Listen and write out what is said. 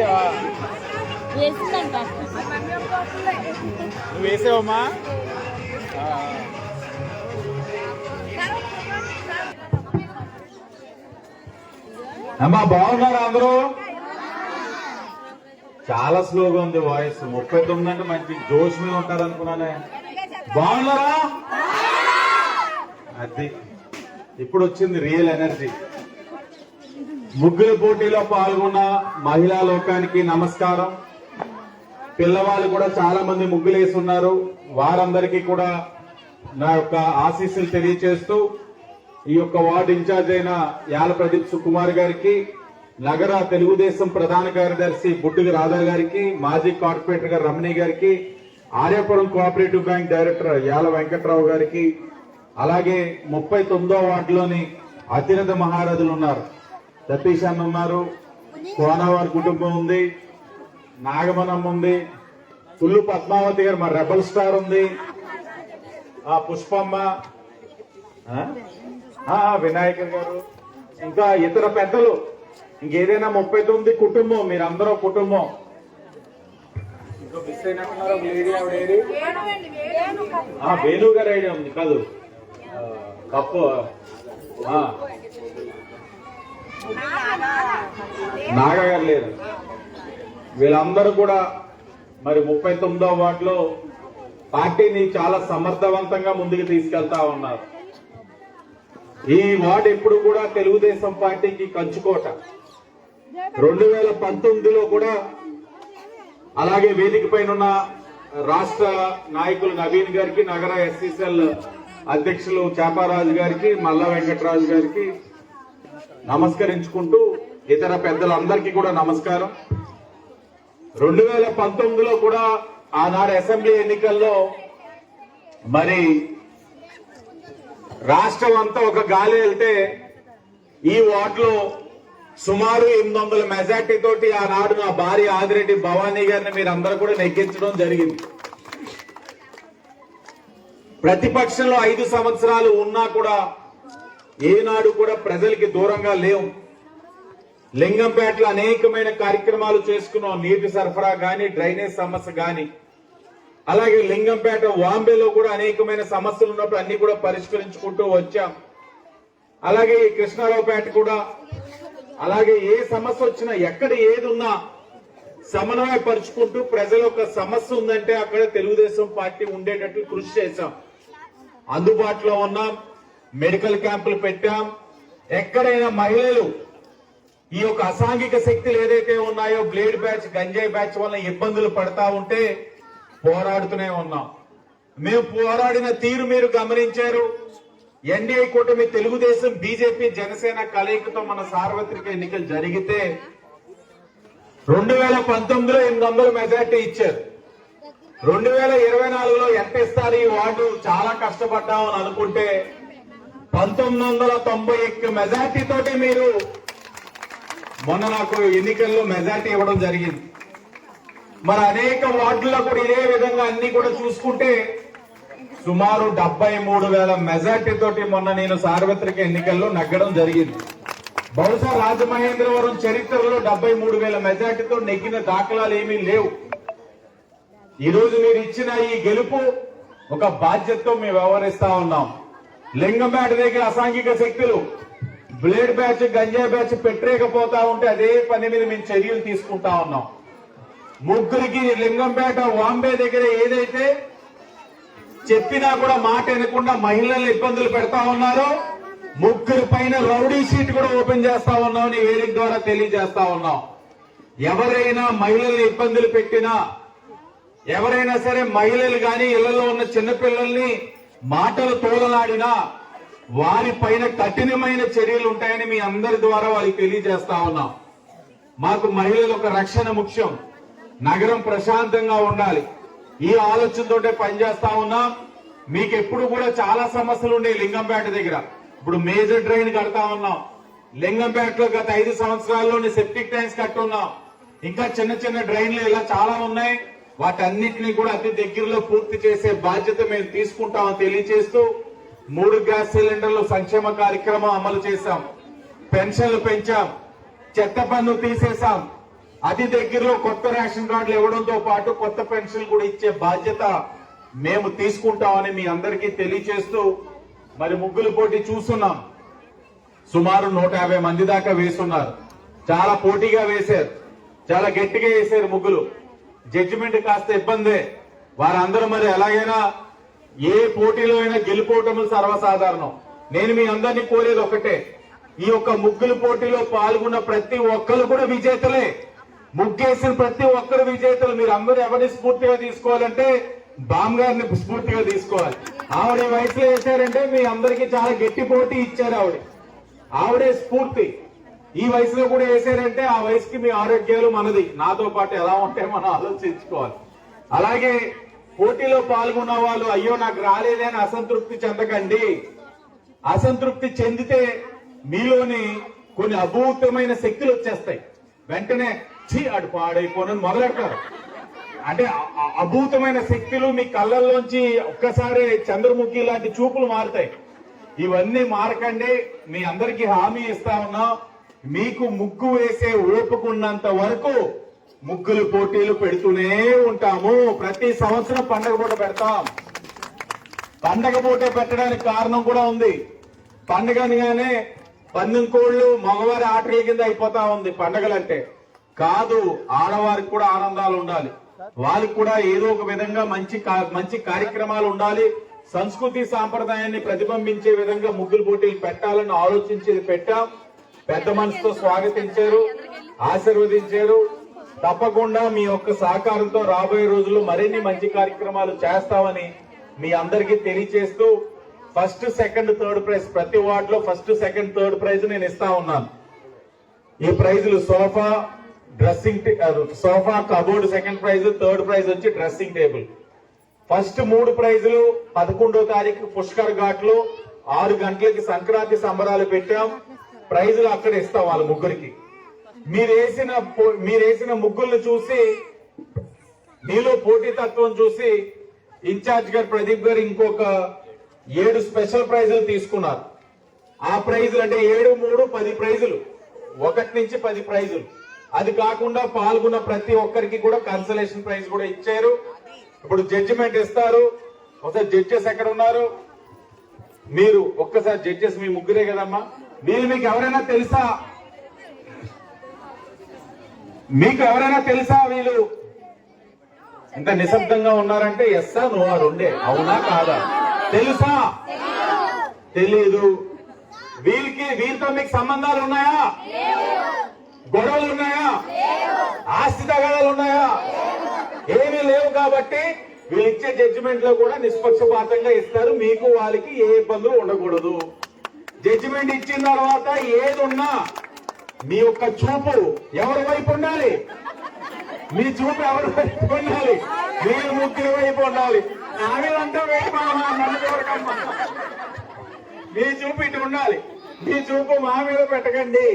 వేసావా నువ్వు వేసావమ్మా అమ్మా బాగున్నారా అందరూ? చాలా స్లోగా ఉంది వాయిస్. ముప్పై తొమ్మిది అంటే మంచి జోష్ మీద ఉంటారు అనుకున్నానే బాగున్నారా? అది. ఇప్పుడు వచ్చింది రియల్ ఎనర్జీ. ముగ్గుల పోటీలో పాల్గొన్న మహిళా లోకానికి నమస్కారం. పిల్లవాళ్ళు కూడా చాలా మంది ముగ్గులేసి ఉన్నారు వారందరికీ కూడా నా యొక్క ఆశీస్సులు తెలియచేస్తూ ఈ యొక్క వార్డు ఇన్ఛార్జ్ అయిన యాల ప్రదీప్ సుకుమార్ గారికి నగర తెలుగుదేశం ప్రధాన కార్యదర్శి బుడ్డుగి రాధా గారికి మాజీ కార్పొరేటర్ గారు రమణి గారికి ఆర్యాపురం కోఆపరేటివ్ బ్యాంక్ డైరెక్టర్ యాల వెంకట్రావు గారికి అలాగే ముప్పై తొమ్మిదో వార్డులోని అత్యున్నత మహారథులు ఉన్నారు. సతీష్ అన్న ఉన్నారు కోనవారి కుటుంబం ఉంది. నాగమనం ఉంది. పుల్లు పద్మావతి గారు మా రెబల్ స్టార్ ఉంది. ఆ పుష్పమ్మ వినాయకర్ గారు. ఇంకా ఇతర పెద్దలు. ఇంకేదైనా ముప్పై తొమ్మిది కుటుంబం మీరందరూ కుటుంబం. మిస్ వేణు గారు ఐడియా ఉంది కాదు. తప్పు నాగగారు లేరు. వీళ్ళందరూ కూడా మరి ముప్పై తొమ్మిదో వార్డులో పార్టీని చాలా సమర్థవంతంగా ముందుకు తీసుకెళ్తా ఉన్నారు. ఈ వార్డు ఎప్పుడు కూడా తెలుగుదేశం పార్టీకి కంచుకోట. రెండు వేల పంతొమ్మిదిలో కూడా అలాగే వేదిక పైన ఉన్న రాష్ట్ర నాయకులు నవీన్ గారికి నగర ఎస్సీసీఎల్ అధ్యక్షులు చాపారాజు గారికి మల్ల వెంకటరాజు గారికి నమస్కరించుకుంటూ ఇతర పెద్దలందరికీ కూడా నమస్కారం. రెండు వేల పంతొమ్మిదిలో కూడా ఆనాడు అసెంబ్లీ ఎన్నికల్లో మరి రాష్ట్రం అంతా ఒక గాలి వెళ్తే ఈ వార్డులో సుమారు ఎనిమిది వందల మెజార్టీ తోటి ఆనాడు నా భార్య ఆదిరెడ్డి భవానీ గారిని మీరు అందరూ కూడా నెగ్గించడం జరిగింది. ప్రతిపక్షంలో ఐదు సంవత్సరాలు ఉన్నా కూడా ఏనాడు కూడా ప్రజలకి దూరంగా లేవు. లింగంపేటలో అనేకమైన కార్యక్రమాలు చేసుకున్నాం. నీటి సరఫరా కానీ డ్రైనేజ్ సమస్య కానీ అలాగే లింగంపేట వాంబేలో కూడా అనేకమైన సమస్యలు ఉన్నప్పుడు అన్ని కూడా పరిష్కరించుకుంటూ వచ్చాం. అలాగే ఈ కృష్ణారావుపేట కూడా. అలాగే ఏ సమస్య వచ్చినా ఎక్కడ ఏది ఉన్నా సమన్వయపరుచుకుంటూ ప్రజల యొక్క సమస్య ఉందంటే అక్కడ తెలుగుదేశం పార్టీ ఉండేటట్లు కృషి చేశాం. అందుబాటులో ఉన్నాం. మెడికల్ క్యాంపులు పెట్టాం. ఎక్కడైనా మహిళలు ఈ యొక్క అసాంఘిక శక్తులు ఏదైతే ఉన్నాయో బ్లేడ్ బ్యాచ్ గంజాయి బ్యాచ్ వల్ల ఇబ్బందులు పడతా ఉంటే పోరాడుతూనే ఉన్నాం. మేము పోరాడిన తీరు మీరు గమనించారు. ఎన్డీఏ కూటమి తెలుగుదేశం బీజేపీ జనసేన కలయికతో మన సార్వత్రిక ఎన్నికలు జరిగితే రెండు వేల పంతొమ్మిదిలో ఎనిమిది వందల మెజార్టీ ఇచ్చారు. రెండు వేల ఇరవై నాలుగులో ఎంత ఇస్తారు ఈ వార్డు? చాలా కష్టపడ్డామని అనుకుంటే పంతొమ్మిది వందల తొంభై ఎక్కి మెజార్టీ తోటి మీరు మొన్న నాకు ఎన్నికల్లో మెజార్టీ ఇవ్వడం జరిగింది. మరి అనేక వార్డుల్లో కూడా ఇదే విధంగా అన్ని కూడా చూసుకుంటే సుమారు డెబ్బై మూడు వేల మెజార్టీ తోటి మొన్న నేను సార్వత్రిక ఎన్నికల్లో నగ్గడం జరిగింది. బహుశా రాజమహేంద్రవరం చరిత్రలో డెబ్బై మూడు వేల మెజార్టీతో నెగ్గిన దాఖలాలు ఏమీ లేవు. ఈరోజు మీరు ఇచ్చిన ఈ గెలుపు ఒక బాధ్యతతో మేము వ్యవహరిస్తా ఉన్నాం. లింగంపేట దగ్గర అసాంఘిక శక్తులు. బ్లేడ్ బ్యాచ్ గంజాయి బ్యాచ్ పెట్టలేకపోతా ఉంటే అదే పని మీద మేము చర్యలు తీసుకుంటా ఉన్నాం. ముగ్గురికి లింగంపేట వాంబే దగ్గర ఏదైతే చెప్పినా కూడా మాట వినకుండా మహిళలు ఇబ్బందులు పెడతా ఉన్నారు ముగ్గురు పైన రౌడీ షీట్ కూడా ఓపెన్ చేస్తా ఉన్నామని వేదిక ద్వారా తెలియజేస్తా ఉన్నాం. ఎవరైనా మహిళల్ని ఇబ్బందులు పెట్టినా ఎవరైనా సరే మహిళలు కానీ ఇళ్ళలో ఉన్న చిన్నపిల్లల్ని మాటలు తోలలాడినా వారి పైన కఠినమైన చర్యలు ఉంటాయని మీ అందరి ద్వారా వారికి తెలియజేస్తా ఉన్నాం. మాకు మహిళలు ఒక రక్షణ ముఖ్యం. నగరం ప్రశాంతంగా ఉండాలి. ఈ ఆలోచనతోటే పనిచేస్తా ఉన్నాం. మీకు ఎప్పుడు కూడా చాలా సమస్యలు ఉండే లింగంపేట దగ్గర. ఇప్పుడు మేజర్ డ్రైన్ కడతా ఉన్నాం. లింగంపేటలో గత ఐదు సంవత్సరాల్లోని సెప్టిక్ ట్యాంక్స్ కట్టున్నాం. ఇంకా చిన్న చిన్న డ్రైన్లు ఇలా చాలా ఉన్నాయి. వాటన్నిటిని కూడా అతి దగ్గరలో పూర్తి చేసే బాధ్యత మేము తీసుకుంటామని తెలియజేస్తూ మూడు గ్యాస్ సిలిండర్లు సంక్షేమ కార్యక్రమం అమలు చేశాం. పెన్షన్లు పెంచాం. చెత్త పన్ను తీసేశాం. అతి దగ్గరలో కొత్త రేషన్ కార్డులు ఇవ్వడంతో పాటు కొత్త పెన్షన్లు కూడా ఇచ్చే బాధ్యత మేము తీసుకుంటామని మీ అందరికీ తెలియచేస్తూ మరి ముగ్గులు పోటీ చూస్తున్నాం. సుమారు నూట యాభై మంది దాకా వేస్తున్నారు. చాలా పోటీగా వేశారు. చాలా గట్టిగా వేశారు ముగ్గులు. జడ్జిమెంట్ కాస్త ఇబ్బందే. వారందరూ మరి ఎలాగైనా ఏ పోటీలో అయినా గెలుపోవటం సర్వసాధారణం. నేను మీ అందరినీ కోరేది ఒకటే ఈ యొక్క ముగ్గులు పోటీలో పాల్గొన్న ప్రతి ఒక్కరు కూడా విజేతలే. ముగ్గేసిన ప్రతి ఒక్కరు విజేతలు. మీరు అందరూ ఎవరిని స్ఫూర్తిగా తీసుకోవాలంటే బామ్ గారిని స్ఫూర్తిగా తీసుకోవాలి. ఆవిడ వయసులో వేశారంటే మీ అందరికీ చాలా గట్టి పోటీ ఇచ్చారు ఆవిడ. ఆవిడే స్ఫూర్తి. ఈ వయసులో కూడా వేసారంటే ఆ వయసుకి మీ ఆరోగ్యాలు మనది. నాతో పాటు ఎలా ఉంటే మనం ఆలోచించుకోవాలి. అలాగే పోటీలో పాల్గొన్న వాళ్ళు అయ్యో నాకు రాలేదే అని అసంతృప్తి చెందకండి. అసంతృప్తి చెందితే మీలోని కొన్ని అభూతమైన శక్తులు వచ్చేస్తాయి. వెంటనే చీ అటు పాడైపోనని మొదలెడతారు. అంటే అభూతమైన శక్తులు మీ కళ్ళల్లోంచి ఒక్కసారి చంద్రముఖి లాంటి చూపులు మారుతాయి. ఇవన్నీ మారకండి. మీ అందరికీ హామీ ఇస్తా ఉన్నా. మీకు ముగ్గు వేసే ఓపుకున్నంత వరకు ముగ్గులు పోటీలు పెడుతూనే ఉంటాము. ప్రతి సంవత్సరం పండగ పూట పెడతాం. పండగ పూట పెట్టడానికి కారణం కూడా ఉంది. పండగ అనగానే పందెం కోళ్ళు మగవారి ఆటల కింద అయిపోతా ఉంది పండగలంటే. కాదు ఆడవారికి కూడా ఆనందాలు ఉండాలి. వాళ్ళకి కూడా ఏదో ఒక విధంగా మంచి కా- మంచి కార్యక్రమాలు ఉండాలి. సంస్కృతి సాంప్రదాయాన్ని ప్రతిబింబించే విధంగా ముగ్గులు పోటీలు పెట్టాలని ఆలోచించేది పెట్టాం. పెద్ద మనసుతో స్వాగతించారు ఆశీర్వదించారు. తప్పకుండా మీ యొక్క సహకారంతో రాబోయే రోజుల్లో మరిన్ని మంచి కార్యక్రమాలు చేస్తామని మీ అందరికీ తెలియచేస్తూ ఫస్ట్ సెకండ్ థర్డ్ ప్రైజ్ ప్రతి వార్డ్లో ఫస్ట్ సెకండ్ థర్డ్ ప్రైజ్ నేను ఇస్తా ఉన్నాను. ఈ ప్రైజులు sofa dressing sofa cupboard second prize third prize వచ్చి డ్రెస్సింగ్ టేబుల్. ఫస్ట్ మూడు ప్రైజులు పదకొండో తారీఖు పుష్కర్ ఘాట్లో ఆరు గంటలకి సంక్రాంతి సంబరాలు పెట్టాం. ప్రైజులు అక్కడ ఇస్తాం వాళ్ళ ముగ్గురికి. మీరేసిన పో- మీరేసిన ముగ్గుల్ని చూసి మీలో పోటీతత్వం చూసి ఇన్ఛార్జ్ గారు ప్రదీప్ గారు ఇంకొక ఏడు స్పెషల్ ప్రైజులు తీసుకున్నారు. ఆ ప్రైజులు అంటే ఏడు మూడు పది ప్రైజులు. ఒకటి నుంచి పది ప్రైజులు. అది కాకుండా పాల్గొన్న ప్రతి ఒక్కరికి కూడా కన్సలేషన్ ప్రైజ్ కూడా ఇచ్చారు. ఇప్పుడు జడ్జిమెంట్ ఇస్తారు. ఒకసారి జడ్జెస్ ఎక్కడ ఉన్నారు? మీరు ఒక్కసారి జడ్జెస్ మీ ముగ్గురే కదమ్మా. నేను మీకు ఎవరైనా తెలుసా? మీకు ఎవరైనా తెలుసా వీళ్ళు? ఇంత నిశ్శబ్దంగా ఉన్నారంటే ఎస్సా నువ్వు రెండే? అవునా కాదా? తెలుసా? తెలీదు. వీళ్ళకి వీళ్ళతో మీకు సంబంధాలు ఉన్నాయా? గొడవలు ఉన్నాయా? ఆస్తి తగాదాలు ఉన్నాయా? ఏమీ లేవు కాబట్టి వీళ్ళు ఇచ్చే జడ్జిమెంట్లో కూడా నిష్పక్షపాతంగా ఇస్తారు. మీకు వాళ్ళకి ఏ ఇబ్బందులు ఉండకూడదు. జడ్జిమెంట్ ఇచ్చిన తర్వాత ఏది ఉన్నా మీ యొక్క చూపు ఎవరి వైపు ఉండాలి? మీ చూపు ఎవరి వైపు ఉండాలి? మీరు ముగ్గురు వైపు ఉండాలి. ఆమెలంతా వైపు నన్ను మీ చూపు ఇటు ఉండాలి. మీ చూపు మా మీద పెట్టకండి.